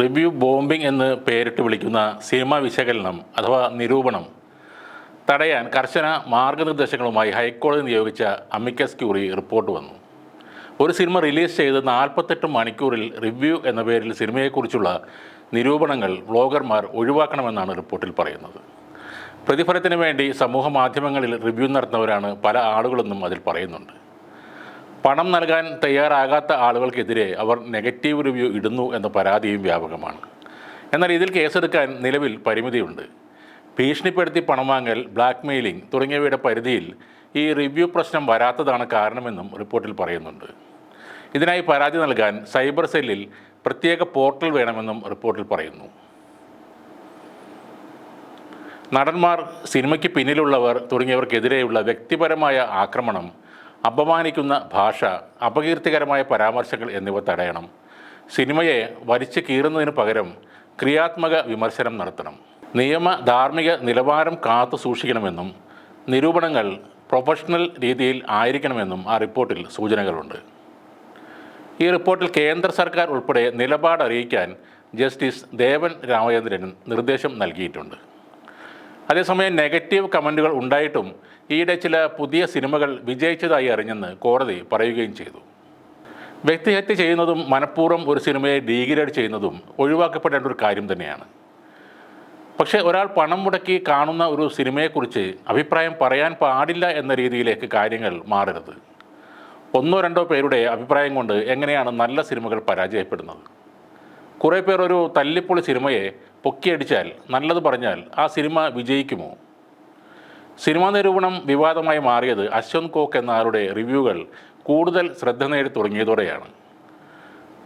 Review bombing എന്ന് പേരിട്ട് വിളിക്കുന്ന സിനിമാ വിശകലനം അഥവാ നിരൂപണം തടയാൻ കർശന മാർഗനിർദ്ദേശങ്ങളുമായി ഹൈക്കോടതി നിയോഗിച്ച അമിക്കസ് ക്യൂറി റിപ്പോർട്ട് വന്നു. ഒരു സിനിമ റിലീസ് ചെയ്ത് നാൽപ്പത്തെട്ട് മണിക്കൂറിൽ റിവ്യൂ എന്ന പേരിൽ സിനിമയെക്കുറിച്ചുള്ള നിരൂപണങ്ങൾ വ്ളോഗർമാർ ഒഴിവാക്കണമെന്നാണ് റിപ്പോർട്ടിൽ പറയുന്നത്. പ്രതിഫലത്തിന് വേണ്ടി സമൂഹ മാധ്യമങ്ങളിൽ റിവ്യൂ നടത്തുന്നവരാണ് പല ആളുകളെന്നും അതിൽ പറയുന്നുണ്ട്. പണം നൽകാൻ തയ്യാറാകാത്ത ആളുകൾക്കെതിരെ അവർ നെഗറ്റീവ് റിവ്യൂ ഇടുന്നു എന്ന പരാതിയും വ്യാപകമാണ്. എന്നാൽ ഇതിൽ കേസെടുക്കാൻ നിലവിൽ പരിമിതിയുണ്ട്. ഭീഷണിപ്പെടുത്തി പണം വാങ്ങൽ ബ്ലാക്ക് മെയിലിംഗ് തുടങ്ങിയവയുടെ പരിധിയിൽ ഈ റിവ്യൂ പ്രശ്നം വരാത്തതാണ് കാരണമെന്നും റിപ്പോർട്ടിൽ പറയുന്നുണ്ട്. ഇതിനായി പരാതി നൽകാൻ സൈബർ സെല്ലിൽ പ്രത്യേക പോർട്ടൽ വേണമെന്നും റിപ്പോർട്ടിൽ പറയുന്നു. നടന്മാർ സിനിമയ്ക്ക് പിന്നിലുള്ളവർ തുടങ്ങിയവർക്കെതിരെയുള്ള വ്യക്തിപരമായ ആക്രമണം അപമാനിക്കുന്ന ഭാഷ അപകീർത്തികരമായ പരാമർശങ്ങൾ എന്നിവ തടയണം. സിനിമയെ വലിച്ചു കീറുന്നതിന് പകരം ക്രിയാത്മക വിമർശനം നടത്തണം. നിയമ ധാർമ്മിക നിലവാരം കാത്തു സൂക്ഷിക്കണമെന്നും നിരൂപണങ്ങൾ പ്രൊഫഷണൽ രീതിയിൽ ആയിരിക്കണമെന്നും ആ റിപ്പോർട്ടിൽ സൂചനകളുണ്ട്. ഈ റിപ്പോർട്ടിൽ കേന്ദ്ര സർക്കാർ ഉൾപ്പെടെ നിലപാട് അറിയിക്കാൻ ജസ്റ്റിസ് ദേവൻ രാമചന്ദ്രൻ നിർദ്ദേശം നൽകിയിട്ടുണ്ട്. അതേസമയം നെഗറ്റീവ് കമന്റുകൾ ഉണ്ടായിട്ടും ഈയിടെ ചില പുതിയ സിനിമകൾ വിജയിച്ചതായി അറിഞ്ഞെന്ന് കോടതി പറയുകയും ചെയ്തു. വ്യക്തിഹത്യ ചെയ്യുന്നതും മനഃപൂർവം ഒരു സിനിമയെ ഡീഗ്രേഡ് ചെയ്യുന്നതും ഒഴിവാക്കപ്പെടേണ്ട ഒരു കാര്യം തന്നെയാണ്. പക്ഷേ ഒരാൾ പണം മുടക്കി കാണുന്ന ഒരു സിനിമയെക്കുറിച്ച് അഭിപ്രായം പറയാൻ പാടില്ല എന്ന രീതിയിലേക്ക് കാര്യങ്ങൾ മാറരുത്. ഒന്നോ രണ്ടോ പേരുടെ അഭിപ്രായം കൊണ്ട് എങ്ങനെയാണ് നല്ല സിനിമകൾ പരാജയപ്പെടുന്നത്? കുറേ പേർ ഒരു തല്ലിപ്പൊളി സിനിമയെ പൊക്കിയടിച്ചാൽ നല്ലത് പറഞ്ഞാൽ ആ സിനിമ വിജയിക്കുമോ? സിനിമാ നിരൂപണം വിവാദമായി മാറിയത് അശ്വന്ത് കോക്ക് എന്ന ആളുടെ റിവ്യൂകൾ കൂടുതൽ ശ്രദ്ധ നേടി തുടങ്ങിയതോടെയാണ്.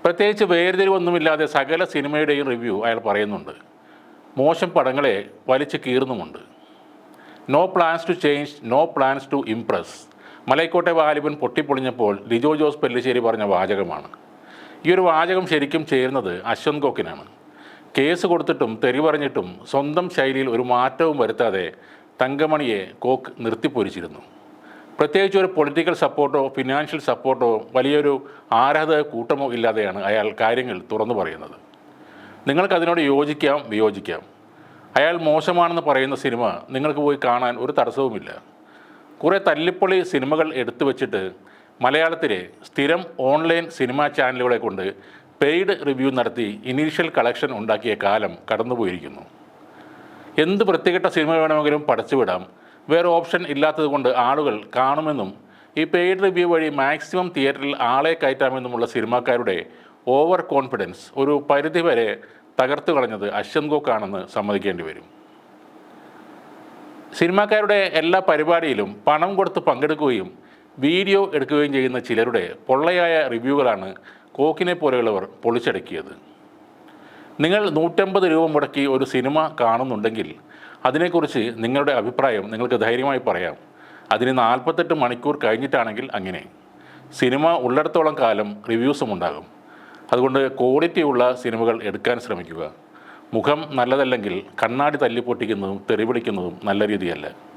പ്രത്യേകിച്ച് വേർതിരിവൊന്നുമില്ലാതെ സകല സിനിമയുടെയും റിവ്യൂ അയാൾ പറയുന്നുണ്ട്. മോശം പടങ്ങളെ വലിച്ചു കീറുന്നുമുണ്ട്. No plans to change no plans to impress Malaikottai Vaaliban പൊട്ടിപ്പൊളിഞ്ഞപ്പോൾ Lijo Jose Pellissery പറഞ്ഞ വാചകമാണ്. ഈ ഒരു വാചകം ശരിക്കും ചേരുന്നത് അശ്വന്ത് കോക്കിനാണ്. കേസ് കൊടുത്തിട്ടും തെറി പറഞ്ഞിട്ടും സ്വന്തം ശൈലിയിൽ ഒരു മാറ്റവും വരുത്താതെ തങ്കമണിയെ കോക്ക് നിർത്തിപ്പൊരിച്ചിരുന്നു. പ്രത്യേകിച്ച് ഒരു പൊളിറ്റിക്കൽ സപ്പോർട്ടോ ഫിനാൻഷ്യൽ സപ്പോർട്ടോ വലിയൊരു ആരാധക കൂട്ടമോ ഇല്ലാതെയാണ് അയാൾ കാര്യങ്ങൾ തുറന്നു പറയുന്നത്. നിങ്ങൾക്കതിനോട് യോജിക്കാം വിയോജിക്കാം. അയാൾ മോശമാണെന്ന് പറയുന്ന സിനിമ നിങ്ങൾക്ക് പോയി കാണാൻ ഒരു തടസ്സവുമില്ല. കുറേ തല്ലിപ്പൊളി സിനിമകൾ എടുത്തു വച്ചിട്ട് മലയാളത്തിലെ സ്ഥിരം ഓൺലൈൻ സിനിമാ ചാനലുകളെ കൊണ്ട് പെയ്ഡ് റിവ്യൂ നടത്തി ഇനീഷ്യൽ കളക്ഷൻ ഉണ്ടാക്കിയ കാലം കടന്നുപോയിരിക്കുന്നു. എന്ത് വൃത്തികെട്ട സിനിമ വേണമെങ്കിലും പടച്ചുവിടാം. വേറെ ഓപ്ഷൻ ഇല്ലാത്തതുകൊണ്ട് ആളുകൾ കാണുമെന്നും ഈ പെയ്ഡ് റിവ്യൂ വഴി മാക്സിമം തിയേറ്ററിൽ ആളെ കയറ്റാമെന്നുമുള്ള സിനിമാക്കാരുടെ ഓവർ കോൺഫിഡൻസ് ഒരു പരിധിവരെ തകർത്തു കളഞ്ഞത് അശ്വന്ത് ഗോക്കാണെന്ന് സമ്മതിക്കേണ്ടി വരും. സിനിമാക്കാരുടെ എല്ലാ പരിപാടിയിലും പണം കൊടുത്ത് പങ്കെടുക്കുകയും വീഡിയോ എടുക്കുകയും ചെയ്യുന്ന ചിലരുടെ പൊള്ളയായ റിവ്യൂകളാണ് കോക്കിനെ പോലെയുള്ളവർ പൊളിച്ചടക്കിയത്. നിങ്ങൾ നൂറ്റമ്പത് രൂപ മുടക്കി ഒരു സിനിമ കാണുന്നുണ്ടെങ്കിൽ അതിനെക്കുറിച്ച് നിങ്ങളുടെ അഭിപ്രായം നിങ്ങൾക്ക് ധൈര്യമായി പറയാം. അതിന് നാൽപ്പത്തെട്ട് മണിക്കൂർ കഴിഞ്ഞിട്ടാണെങ്കിൽ അങ്ങനെ. സിനിമ ഉള്ളിടത്തോളം കാലം റിവ്യൂസും ഉണ്ടാകും. അതുകൊണ്ട് ക്വാളിറ്റിയുള്ള സിനിമകൾ എടുക്കാൻ ശ്രമിക്കുക. മുഖം നല്ലതല്ലെങ്കിൽ കണ്ണാടി തല്ലിപ്പൊട്ടിക്കുന്നതും തെറിപിടിക്കുന്നതും നല്ല രീതിയല്ല.